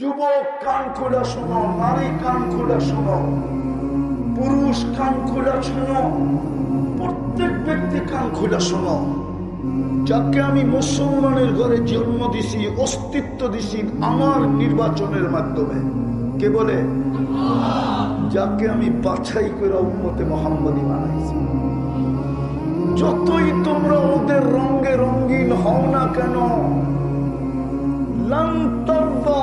যুবক কান খোলা শোনো, নারী কান খোলা শোনো, পুরুষ কান খোলা শোনো, প্রত্যেক ব্যক্তি কান খোলা শোনো যাকে আমি মুসলমানের ঘরে জন্ম দিছি, অস্তিত্ব দিছি আমার নির্বাচনের মাধ্যমে, কে বলে যাকে আমি বাছাই করে উন্মতে মোহাম্মদী বানাইছি যতই তোমরা ওদের রঙে রঙিন হও না কেন, লান তরদা।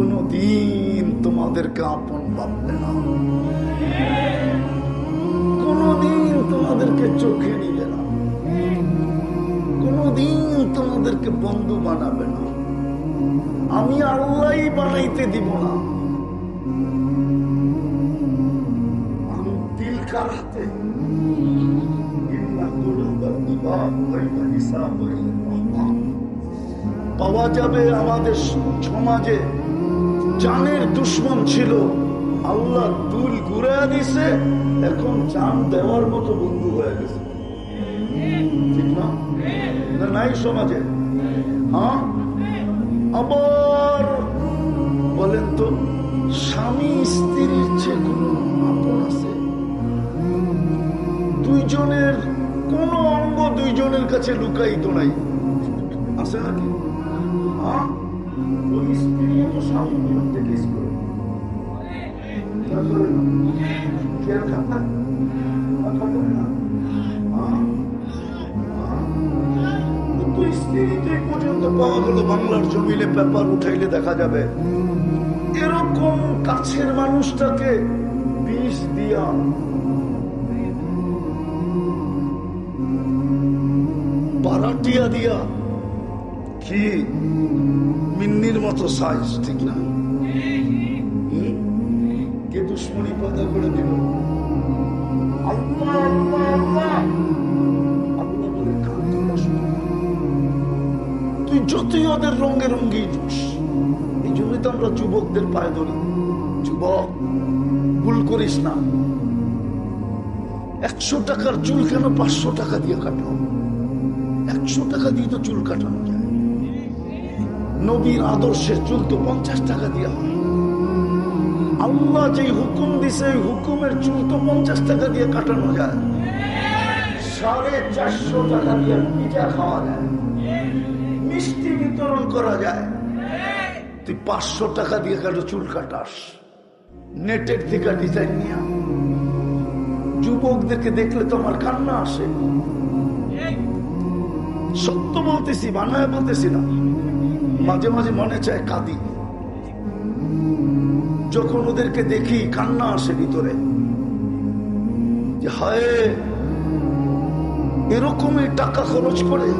কোনদিন তোমাদেরকে আপন ভাববে না। কোনদিন তোমাদেরকে চোখে নিবে না। কোনদিন তোমাদেরকে বন্ধু বানাবে না। আমি আল্লাহ বানাইতে দিব না। দিল পাওয়া যাবে আমাদের সমাজে জানের দুশ্মন ছিল। আল্লাহ দুল ঘুরে দিছে, এখন জান দেওয়ার মতো বন্ধু হয়ে গেছে। ঠিক না? নাই সমাজে। হ্যাঁ? আবার বলেন তো, স্বামী স্ত্রীর যে কোনো আপন আছে। দুইজনের কোন অঙ্গ দুইজনের কাছে লুকাইতো নাই। আছে নাকি? হ্যাঁ? খেয়াল খাতা? মাথা করে না? হ্যাঁ? হ্যাঁ? কিন্তু স্ত্রী তো এই পর্যন্ত পাওয়া গেল বাংলার জমিলে পেপার উঠাইলে দেখা যাবে এরকম কাছের মানুষটাকে বিষ দিয়া বারাটিয়া দিয়া কি মিন্নির মতো সাইজ ঠিক না। কে দুশ্মনী পয়দা করে দিল। তুই যতই ওদের রঙে রঙ্গি এই জন্যই তো আমরা যুবকদের পায়ে ধরি। যুবক, ভুল করিস না। একশো টাকার চুল কেন পাঁচশো টাকা দিয়ে কাটো? একশো টাকা দিয়ে তো চুল কাটানো যায়। নবীর আদর্শের চুল তো পঞ্চাশ টাকা দিয়ে। আল্লাহ যে হুকুম দিছে এই হুকুমের চুল তো পঞ্চাশ টাকা দিয়ে কাটানো যায়। সাড়ে চারশো টাকা দিয়ে পিঠা খাওয়া যায়। মিষ্টি বিতরণ করা যায়। তুই পাঁচশো টাকা দিয়ে কাটো চুল কাটাস? নেটের দিকে ডিজাইন নিয়ে। যুবকদেরকে দেখলে তো আমার কান্না আসে। সত্য বলতেছি, বানায় বলতেছি না। মাঝে মাঝে মনে চায় কাঁদি। যখন ওদেরকে দেখি, কান্না আসে ভিতরে। যে হায়, এরকমই টাকা খরচ করে।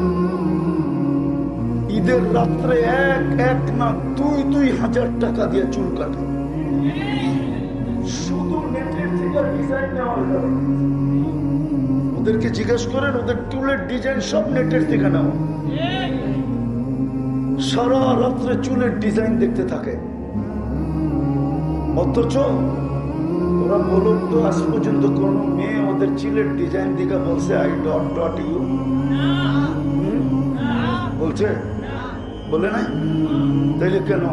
ঈদের রাত্রে এক এক না দুই দুই হাজার টাকা দিয়ে চুল কাটে। শুধু ওদেরকে জিজ্ঞেস করেন, ওদের চুলের ডিজাইন সব নেটের থেকে নেওয়া। সারা রাত্রে চুলের ডিজাইন দেখতে থাকে। অথচ ওরা বলুন তো, আজ পর্যন্ত কোন মেয়ে ওদের চুলের ডিজাইন দিকে বলছে আই ডট ডট ইউ বলছে? বলে নাই? তাইলে কেন?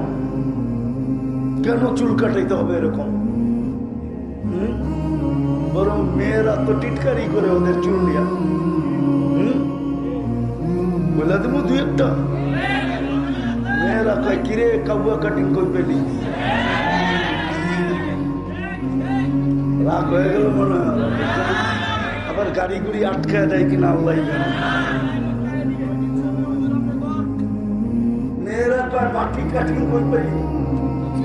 কেন চুল কাটাইতে হবে এরকম? বরং মেয়েরা তো টিটকারি করে ওদের চুল নিয়া। বলে দেবো দুই একটা। কয় কিরে কাবুয়া কাটিং কই পেলি রাগ হয়ে গেল মনে আবার গাড়ি গুড়ি আটকায় দেয় কিনা আল্লাহ মেয়েরা কয় বাকি কাটিং কই পেলি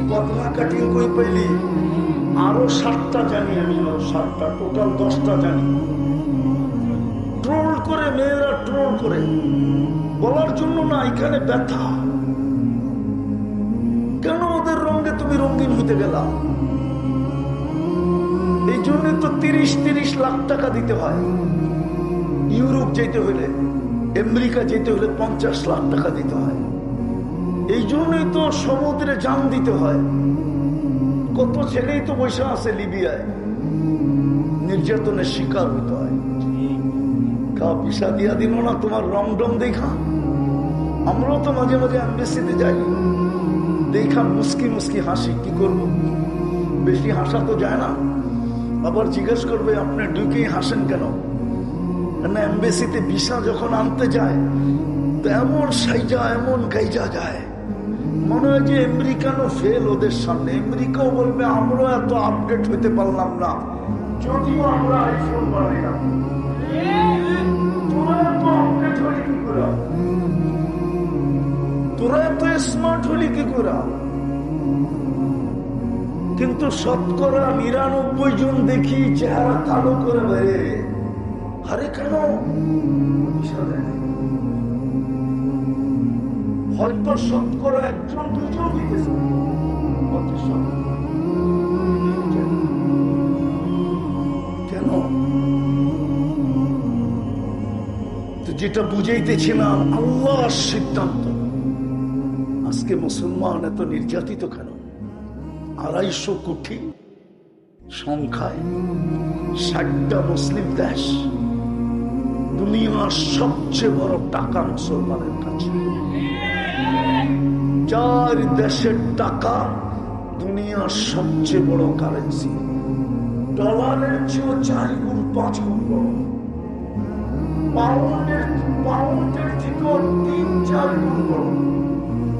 পতলা কাটিং কই পেলি আরও সাতটা জানি আমি সাতটা টোটাল দশটা জানি ট্রোল করে মেয়েরা ট্রোল করে বলার জন্য না এখানে ব্যথা দিতে গেলাম। এই জন্য তো তিরিশ তিরিশ লাখ টাকা দিতে হয়। ইউরোপ যেতে হলে, আমেরিকা যেতে হলে পঞ্চাশ লাখ টাকা দিতে হয়। এই জন্যই তো সমুদ্রে জান দিতে হয়। কত ছেলেই তো বসে আছে লিবিয়ায়। নির্যাতনের শিকার হতে হয়। কা পিসা দিয়া দিল না তোমার রং ডং দেখা? আমরাও তো মাঝে মাঝে অ্যাম্বাসিতে যাই। দেখা মুসকি মুসকি হাসি কি করব বেশি হাসা তো যায় না আবার জিজ্ঞেস করবে আপনি ঢুকেই হাসেন কেন কেন এম্বাসিতে ভিসা যখন আনতে যায় তো এমন সাইজা এমন গাইজা যায় মনে হয় যে আমেরিকানও ফেল ওদের সামনে আমেরিকাও বলবে আমরাও এত আপডেট হইতে পারলাম না যদিও আমরা আইফোন বানাই না তোরা এত আপডেট তোরা এত স্মার্ট হলি কি করে? কিন্তু শতকরা নিরানব্বই জন দেখি চেহারা কালো করে বেড়ে। আরে কেন? হয়তো শতকরা একজন, দুজন কেন? যেটা বুঝাইতেছিলাম, আল্লাহর সিদ্ধান্ত। আজকে মুসলমান এত নির্যাতিত কেন? আড়াইশো কোটি সংখ্যায় ষাটটা মুসলিম দেশ দুনিয়ার সবচেয়ে বড় টাকা মুসলমানের কাছে। চার দেশের টাকা দুনিয়ার সবচেয়ে বড় কারেন্সি ডলারের চেয়েও চার গুণ, পাঁচ গুণ বড়। পাউন্ডের পাউন্ডের থেকেও তিন, চার গুণ বড়।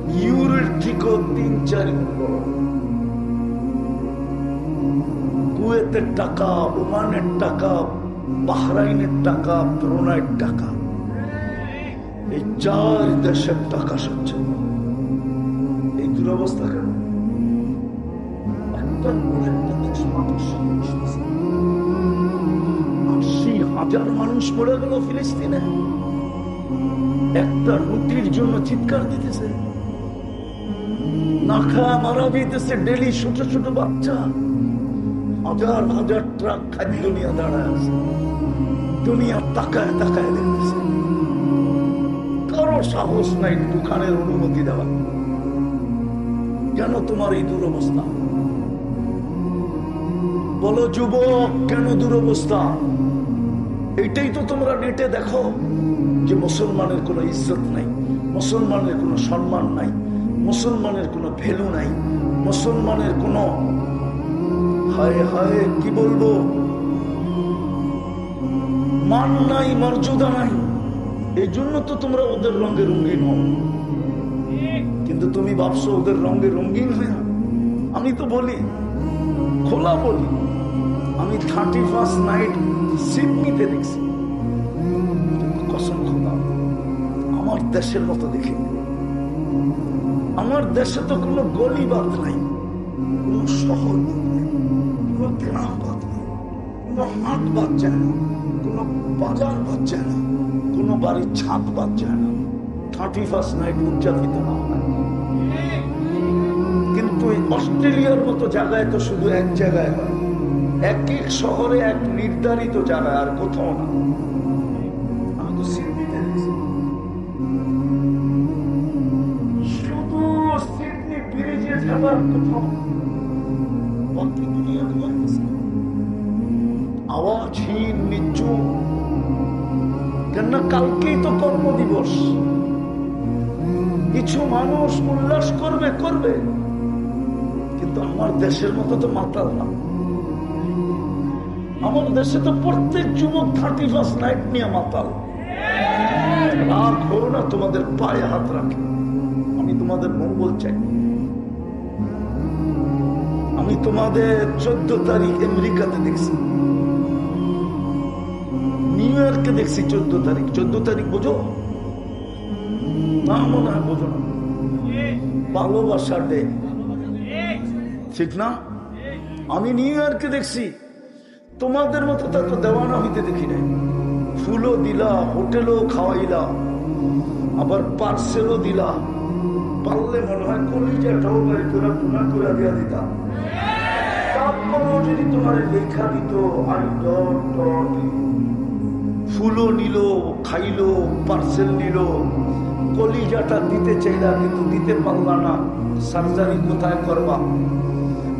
ইউরোর থেকেও তিন চার বড় কুয়েতের টাকা, ওমানের টাকা, বাহরাইনের টাকা, ব্রুনাইয়ের টাকা। এই চার দেশের টাকা সচ্ছল এই দুরবস্থা কেন? আশি হাজার মানুষ পড়ে গেল ফিলিস্তিনে। একটা রুটির জন্য চিৎকার দিতেছে। মারা ছোট ছোট বাচ্চা। ট্রাক দাঁড়ায় তাকায় তাকায় সাহস নাই দোকানের অনুমতি দেওয়া কেন তোমার এই দুরবস্থা। বলো, যুবক, কেন দুরবস্থা? এইটাই তো তোমরা নেটে দেখো যে মুসলমানের কোনো ইজ্জত নাই, মুসলমানের কোনো সম্মান নাই। মুসলমানের কোনো ভ্যালু নাই। মুসলমানের কোনো হায় হায়, কি বলব? মান নাই, মর্যাদা নাই। এই জন্য তো তোমরা ওদের রঙে রঙিন হও। কিন্তু তুমি ভাবছ ওদের রঙে রঙিন হয়ে আমি তো বলি, খোলা বলি, আমি থার্টি ফার্স্ট নাইট সিডনিতে দেখছি। কসম খোলা আমার দেশের মতো দেখি আমার দেশে তো কোনো গলি বাদ নাই শহর কোনো কোনো না, কোনো বাজার না, কোনো বাড়ির ছাদ না। থার্টি ফার্স্ট নাইট কিন্তু অস্ট্রেলিয়ার মতো জায়গায় তো শুধু এক জায়গায় হয়। এক এক শহরে এক নির্ধারিত জায়গায় আর কোথাও না। কর্মদিবস কিছু মানুষ উল্লাস করবে করবে। কিন্তু আমার দেশের মতো তো মাতাল না। আমার দেশে তো প্রত্যেক যুবক থার্টি ফার্স্ট নাইট নিয়ে মাতাল। রাগ হো তোমাদের পায়ে হাত রাখে। আমি তোমাদের মঙ্গল চাই। আমি তোমাদের চোদ্দ তারিখ আমেরিকাতে দেখছি। নিউ ইয়র্কে দেখছি চোদ্দ তারিখ। চোদ্দ তারিখ বোঝো? না মনে হয় বোঝো না। ভালোবাসার ডে ঠিক না? আমি নিউ ইয়র্কে দেখছি। তোমাদের মতো তা তো দেওয়ানা হইতে দেখি নাই। ফুলও দিলা, হোটেলও খাওয়াইলা, আবার পার্সেলও দিলা। পারলে মনে হয় কলিজাটাও বের করে টুনা করে দিয়া দিতাম তারপরেও যদি তোমার লেখা দিত ডট ফুলও নিল, খাইলো, পার্সেল নিল। কলিজাটা দিতে চাইলা কিন্তু দিতে পারলা না। সার্জারি কোথায় করবা?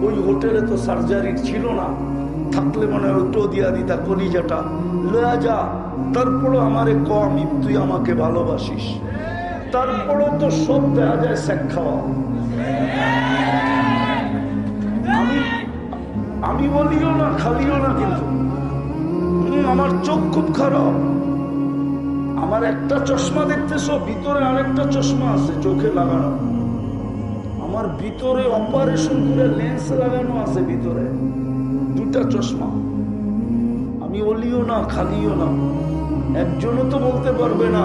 ওই হোটেলে তো সার্জারি ছিল না। থাকলে মনে হয় ওটাও দিয়া দিতা কলিজাটা। লয়া যা, তারপরও আমারে ক, আমি তুই আমাকে ভালোবাসিস। তারপরও তো সব দেওয়া যায় শেখ খাওয়া। আমি আমি বলিও না, খালিও না কিন্তু। আমার চোখ খুব খারাপ। আমার একটা চশমা দেখতেছো? ভিতরে আরেকটা চশমা আছে চোখে লাগানো। আমার ভিতরে অপারেশন করে লেন্স লাগানো আছে ভিতরে। দুটা চশমা। আমি অলিও না খালিও না। একজনও তো বলতে পারবে না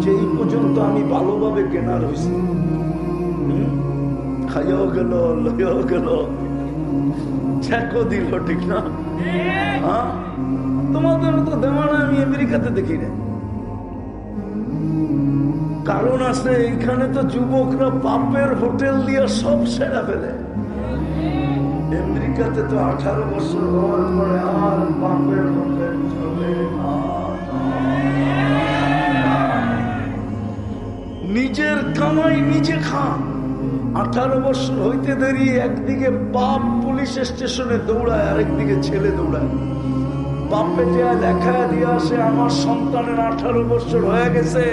যে এই পর্যন্ত আমি ভালোভাবে কেনার হয়েছি। হুম? খাইয়াও গেল লইয়াও গেল। চেকও দিল ঠিক না? হ্যাঁ। তোমাদের তো দেওয়ানা আমি আমেরিকাতে দেখি না কারণ আছে, এইখানে তো যুবকরা বাপের হোটেল দিয়ে সব সেরা ফেলে। আমেরিকাতে তো আঠারো বছর হওয়ার পরে আর বাপের হোটেল চলে। নিজের কামাই নিজে খা আঠারো বছর হইতে দেরি, একদিকে বাপ পুলিশ স্টেশনে দৌড়ায়, আরেকদিকে ছেলে দৌড়ায়। বাপে যে দেখা দিয়ে আসে, আমার সন্তানের আঠারো বছর হয়ে গেছে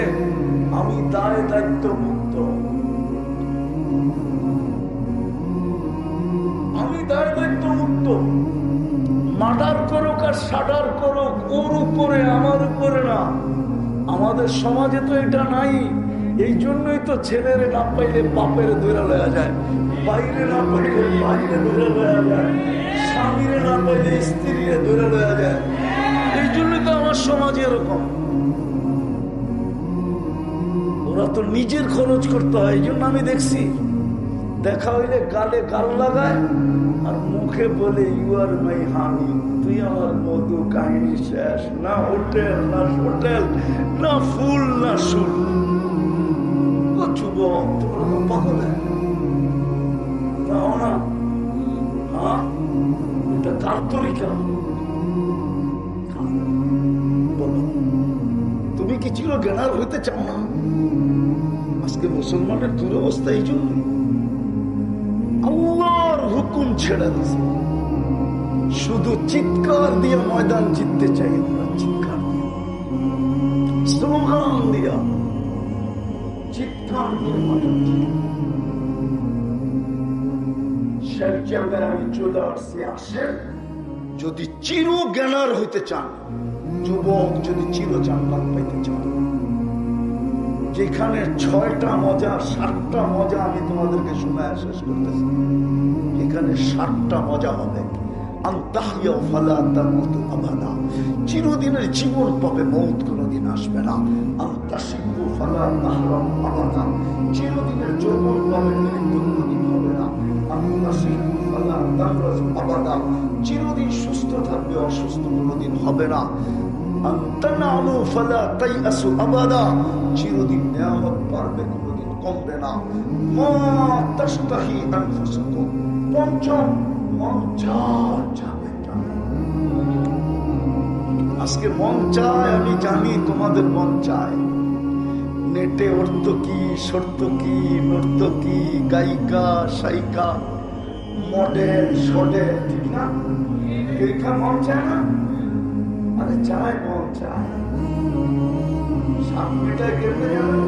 আমি দায় দায়িত্ব মুক্ত আমি দায় দায়িত্ব মুক্ত মার্ডার করুক আর সাডার করুক, ওর উপরে, আমার উপরে না। আমাদের সমাজে তো এটা নাই। এই জন্যই তো ছেলের না পাইলে বাপের দৈরা লয়া যায়। বাইরে না পাইলে বাইরে দৈরা লয়া যায়। স্বামীরে না পাইলে স্ত্রীরে দৈরা লয়া যায়। এই জন্যই তো আমার সমাজ এরকম। ওরা তো নিজের খরচ করতে হয়, এই জন্য আমি দেখছি, দেখা হইলে গালে গাল লাগায় আর মুখে বলে ইউ আর মাই হানি তুই আমার মধু কাহিনী শেষ, না হোটেল না হোটেল, না ফুল, না সুল যুবক, তোমরা তো? না। হ্যাঁ? এটা কার তরিকা? তুমি চির জ্ঞানার হইতে চাও না? আজকে মুসলমানের দুরবস্থা এই জন্য। আল্লাহর হুকুম ছেড়ে দিছে। শুধু চিৎকার দিয়ে ময়দান জিততে চাই আমরা চিৎকার যদি চির জ্ঞানার হইতে চান যুবক যদি চির জান্নাত পাইতে চান যেখানে ছয়টা মজা, সাতটা মজা আমি তোমাদেরকে শোনায় শেষ করতেছি, এখানে সাতটা মজা হবে। চিরদিনের জীবন পাবে, মৌত কোনোদিন আসবে না। চিরদিনের হবে না চিরদিন সুস্থ থাকবে, অসুস্থ কোনোদিন হবে না। চিরদিন পারবে কোনোদিন কমবে না। মন। আজকে মন চায়, আমি জানি তোমাদের মন চায়। নেটে অর্থ কি, শর্ত কি নর্ত কি, গায়িকা সাইকা মডেল সডেল ঠিক না? দেখা মন চায় না? আরে চায় মন চায়।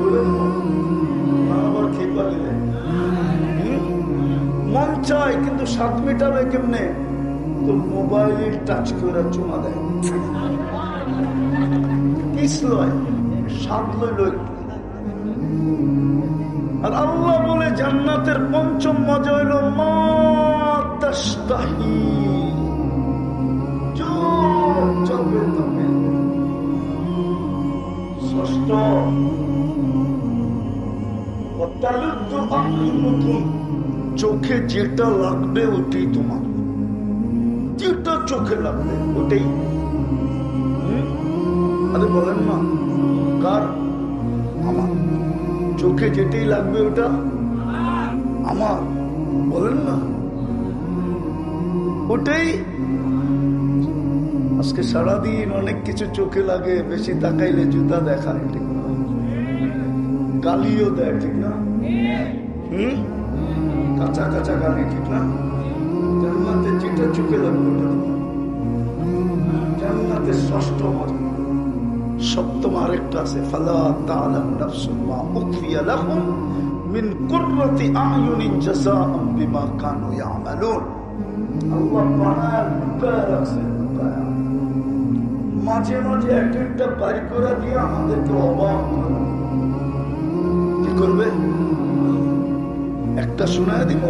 বলে দেবো। না আবার খেপা দিলে মন চায়, কিন্তু সাত মিটাবে কেমনে? তো মোবাইল টাচ করে চুমা দেয়। কিস লয়? সাত লইল আর আল্লাহ বলে, জান্নাতের পঞ্চম মজা হইল মা। চোখ যেটা লাগবে ওটাই তোমার যেটা চোখে লাগবে ওটাই? আরে বলেন না কার আমার চোখে যেটাই লাগবে ওটা আমার বলেন না ওটাই আজকে সারাদিন অনেক কিছু চোখে লাগে বেশি তাকাইলে জুতা দেখায় ঠিক না গালিও দেয় ঠিক না হুম কাঁচা কাঁচা গালি ঠিক না জান্নাতে যেটা চোখে লাগবে ওটা দিবে। জান্নাতের ষষ্ঠ মত সপ্তম আরেকটা আছে ফালা তাআলাম নাফসুম মা উখফিয়া লাহুম মিন কুররাতি আয়ুনিন জাযাআম বিমা কানু ইয়ামালুন মাঝে মাঝে এক একটা বাড়ি করে দিয়ে আমাদেরকে অবাক কি করবে? একটা শোনায় দিব?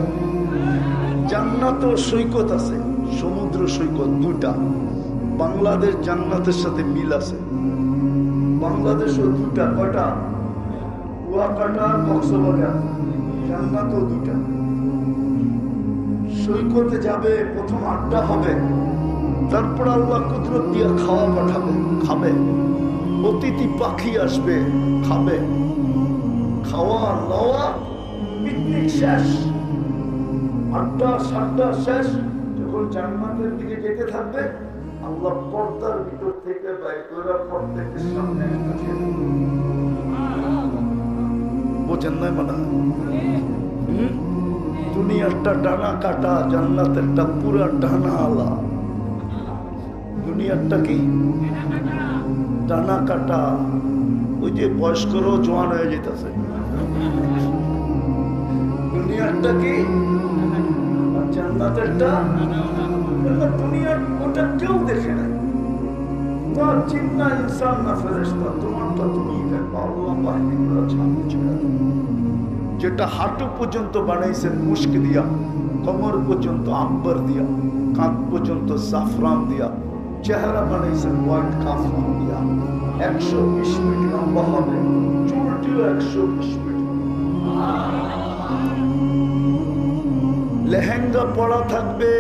জান্নাত ও সৈকত আছে, সমুদ্র সৈকত দুটা। বাংলাদেশ জান্নাতের সাথে মিল আছে। বাংলাদেশও দুটা কটা কুয়াকাটা কক্সবাজার। জান্নাতও দুটা। সৈকতে যাবে, প্রথম আড্ডা হবে। তারপর আল্লাহ কুদরত দিয়ে খাওয়া পাঠাবে, খাবে। অতিথি পাখি আসবে, খাবে। খাওয়া, লওয়া পিকনিক শেষ। আড্ডা, সাড্ডা শেষ। যখন জান্নাতের দিকে যেতে থাকবে, আল্লাহ পর্দার ভিতর থেকে বাইর করে প্রত্যেকের সামনে বোঝেন নাই মানে? দুনিয়ারটা ডানা কাটা, জান্নাতেরটা পুরা ডানা আলা। দুনিয়ারটা কি? ডানা কাটা। ওই যে বয়স্করও জোয়ান হয়ে যেতেছে। দুনিয়ারটা কি? জান্নাতেরটা? দুনিয়ার ওটা কেউ দেখে না। তোমার চিন্তা ইনসান না ফেরেস্তা তোমারটা তুমি দেখো আল্লাহ বাহিনী ছাড়। যেটা হাঁটু পর্যন্ত বানাইছেন মুস্ক দিয়া, কমর পর্যন্ত আম্বর দিয়া, কাঁধ পর্যন্ত জাফরান দিয়া, চেহারা বানাইছেন হোয়াইট কাফরান দিয়া একশো বিশ মিনিট লম্বা হবে, চুলটিও একশো বিশ মিনিট। লেহেঙ্গা পড়া থাকবে,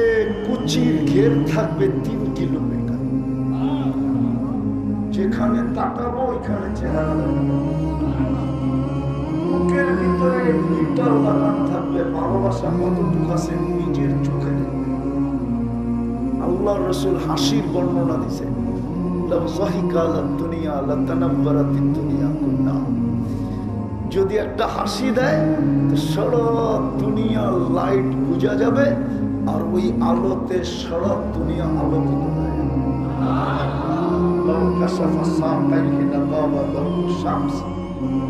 কুচির ঘের থাকবে তিন কিলোমিটার। যেখানে তাকাবো, ওইখানে চেহারা। বুকের ভিতরে মিটার লাগানো থাকবে ভালোবাসা কতটুকু আছে নিজের চোখে। আল্লাহ রসুল হাসির বর্ণনা দিছে। যদি একটা হাসি দেয়, তো দুনিয়া লাইট বুঝা যাবে, আর ওই আলোতে সারা দুনিয়া আলোকিত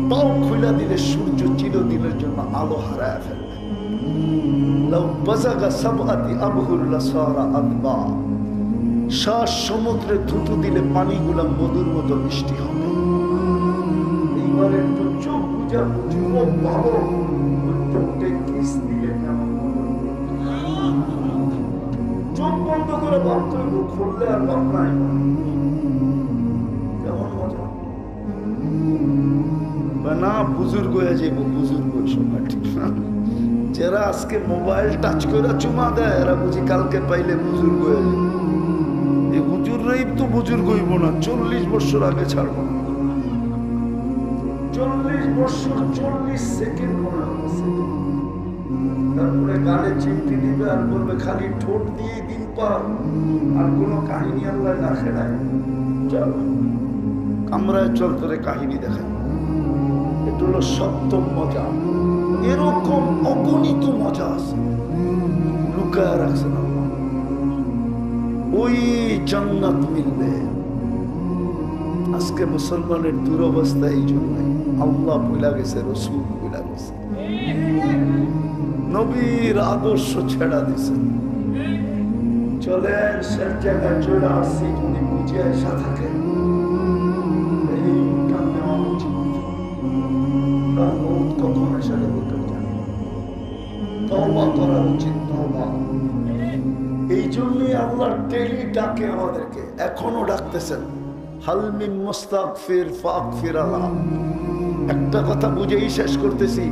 পাও খুলে দিলে সূর্য চিরদিনের জন্য আলো হারায় ফেলবে। শ্বাস সমুদ্রে থুতু দিলে পানিগুলা মধুর মতো মিষ্টি হবে। এইবার একটু চোখ বুঝা বুঝব ভালো। কিস দিলে কেমন? চোখ বন্ধ করে ভাবতে খুললে আর ভাব নাই। বুজুর্গ হয়ে যাইব, বুজুর্গ যারা আজকে মোবাইল টাচ করে চুমা দেয়, এরা বুঝি কালকে পাইলে বুজুর্গ হয়ে যাবে এই বুজুর্গই তো বুজুর্গ হইব না, চল্লিশ বছর আগে ছাড়বো। না তারপরে আর বলবে, খালি ঠোঁট দিয়ে দিন আর কোনো কাহিনী আল্লাহ কামরায় চল কাহিনী দেখায় এটা হলো সপ্তম মজা। এরকম অগণিত মজা আছে। লুকায় রাখছেন আল্লাহ। ওই জান্নাত মিলবে। আজকে মুসলমানের দুরবস্থা এই জন্যই। আল্লাহ ভুলা গেছে, রসুল ভুলা গেছে। নবীর আদর্শ ছেড়া দিছে চলেন, সে জায়গায় চলে আসছি যদি বুঝে আসা থাকে। তওবা করা উচিত, তওবা। এই জন্যই আল্লাহ ডেলি ডাকে আমাদেরকে, এখনও ডাকতেছেন হালমিন মুস্তাগফির ফাগফির আল্লাহ একটা কথা বুঝেই শেষ করতেছি,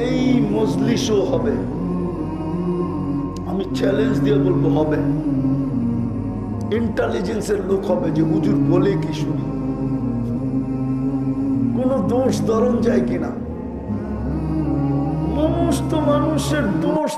এই মজলিসও হবে। আমি চ্যালেঞ্জ দিয়ে বলব, হবে। ইন্টেলিজেন্সের লোক হবে যে, হুজুর বলে কি শুনি? কোন দোষ ধরন যায় কিনা? মানুষ তো মানুষের দোষ